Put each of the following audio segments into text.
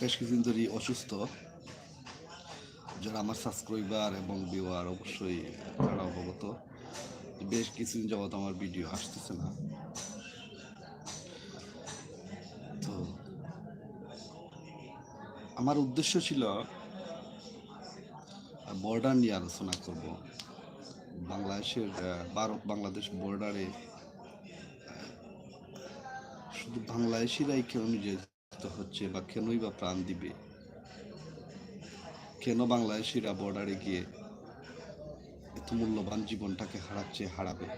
বেশ কিছুদিন ধরে অসুস্থ। যারা আমার সাবস্ক্রাইবার এবং ভিউয়ার অবশ্যই তারা অবগত। বেশ কিছুদিন যাবত আমার ভিডিও আসতেছে না। তো আমার উদ্দেশ্য ছিল বর্ডার নিয়ে আলোচনা করব। বাংলাদেশের ভারত, বাংলাদেশ বর্ডারে শুধু বাংলাদেশিরাই কেন নির্যাতিত হচ্ছে বা কেনই বা প্রাণ দিবে? কেন বাংলাদেশিরা বর্ডারে গিয়ে এত মূল্যবান জীবনটাকে হারাচ্ছে হারাবে?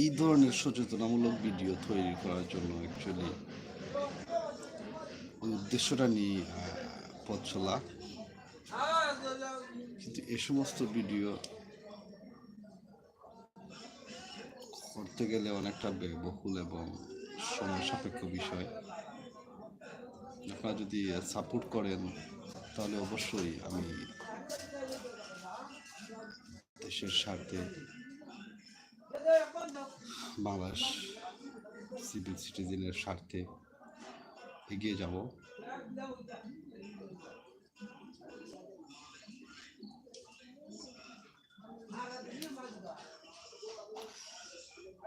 এই ধরনের সচেতনামূলক ভিডিও তৈরি করার জন্য অ্যাকচুয়ালি ওই উদ্দেশ্যটা নিয়ে পথ চলা। কিন্তু এ সমস্ত ভিডিও করতে গেলে অনেকটা ব্যয়বহুল এবং সময় সাপেক্ষ বিষয়। আপনারা যদি সাপোর্ট করেন, তাহলে অবশ্যই আমি দেশের স্বার্থে বাংলাদেশ সিভিল সিটিজেনের স্বার্থে এগিয়ে যাব।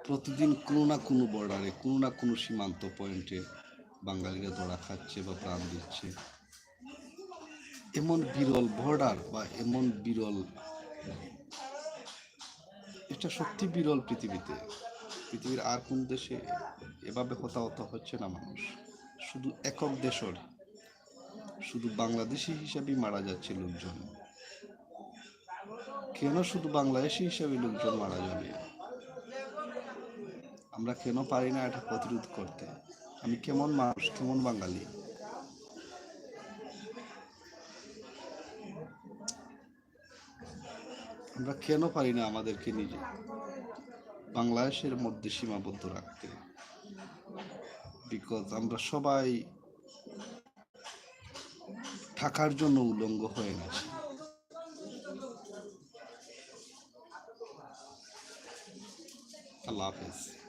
প্রতিদিন কোনো না কোনো বর্ডারে কোনো না কোনো সীমান্ত পয়েন্টে বাঙালিরা ধরা খাচ্ছে বা প্রাণ দিচ্ছে। এমন বিরল বর্ডার বা এমন বিরল এটা সত্যি বিরল পৃথিবীতে। পৃথিবীর আর কোন দেশে এভাবে হতাহত হচ্ছে না মানুষ। শুধু একক দেশের শুধু বাংলাদেশি হিসাবেই মারা যাচ্ছে লোকজন। কেন শুধু বাংলাদেশি হিসাবে লোকজন মারা যাবে? আমরা কেন পারি না এটা প্রতিরোধ করতে? আমি কেমন মানুষ, কেমন বাঙালি? আমরা কেন পারি না আমাদেরকে নিজে? বাংলাদেশের মধ্যে সীমাবদ্ধ রাখতে। বিকজ আমরা সবাই থাকার জন্য উলঙ্গ হয়ে গেছি। আল্লাহ হাফেজ।